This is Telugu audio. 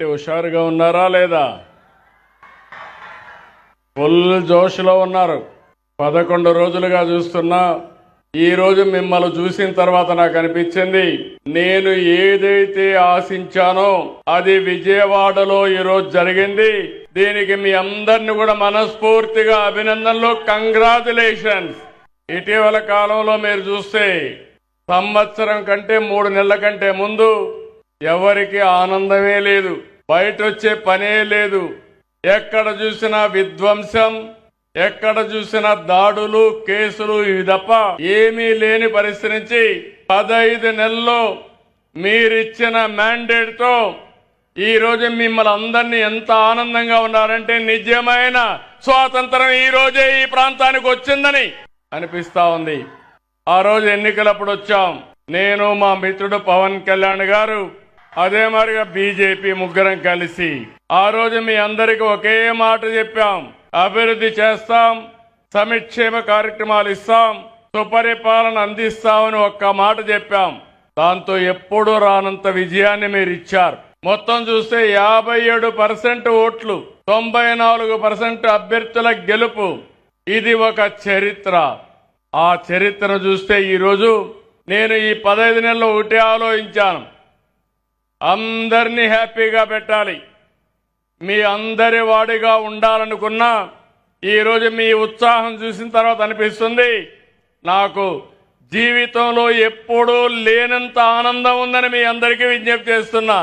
ఏంటి హుషారుగా ఉన్నారా లేదా? ఫుల్ జోష్లో ఉన్నారు. పదకొండు రోజులుగా చూస్తున్నా. ఈ రోజు మిమ్మల్ని చూసిన తర్వాత నాకు అనిపించింది నేను ఏదైతే ఆశించానో అది విజయవాడలో ఈరోజు జరిగింది. దీనికి మీ అందరిని కూడా మనస్ఫూర్తిగా అభినందనలు. కంగ్రాచులేషన్స్ ఇటీవల కాలంలో మీరు చూస్తే సంవత్సరం కంటే మూడు నెలల కంటే ముందు ఎవరికి ఆనందమే లేదు బయట వచ్చే పనే లేదు. ఎక్కడ చూసినా విధ్వంసం ఎక్కడ చూసినా దాడులు కేసులు ఇవి తప్ప ఏమీ లేని పరిస్థితి నుంచి పదహైదు నెలల్లో మీరిచ్చిన మ్యాండేట్తో ఈ రోజు మిమ్మల్ని అందరినీ ఎంత ఆనందంగా ఉన్నారంటే నిజమైన స్వాతంత్రం ఈ రోజే ఈ ప్రాంతానికి వచ్చిందని అనిపిస్తా ఉంది. ఆ రోజు ఎన్నికలప్పుడు వచ్చాం. నేను మా మిత్రుడు పవన్ కళ్యాణ్ గారు అదే మరిగా బీజేపీ ముగ్గురం కలిసి. ఆ రోజు మీ అందరికి ఒకే మాట చెప్పాం. అభివృద్ధి చేస్తాం. సమిక్షేమ కార్యక్రమాలు ఇస్తాం. సుపరిపాలన అందిస్తామని ఒక్క మాట చెప్పాం. దాంతో ఎప్పుడూ రానంత విజయాన్ని మీరు ఇచ్చారు. మొత్తం చూస్తే యాభై ఏడు పర్సెంట్ ఓట్లు తొంభై నాలుగు పర్సెంట్ అభ్యర్థుల గెలుపు. ఇది ఒక చరిత్ర. ఆ చరిత్రను చూస్తే ఈరోజు నేను ఈ పదహైదు నెలలు ఒకటే ఆలోచించాను. అందరినీ హ్యాపీగా పెట్టాలి. మీ అందరి వాడిగా ఉండాలనుకున్నా ఈరోజు మీ ఉత్సాహం చూసిన తర్వాత అనిపిస్తుంది నాకు జీవితంలో ఎప్పుడూ లేనంత ఆనందం ఉందని మీ అందరికీ విజ్ఞప్తి చేస్తున్నా.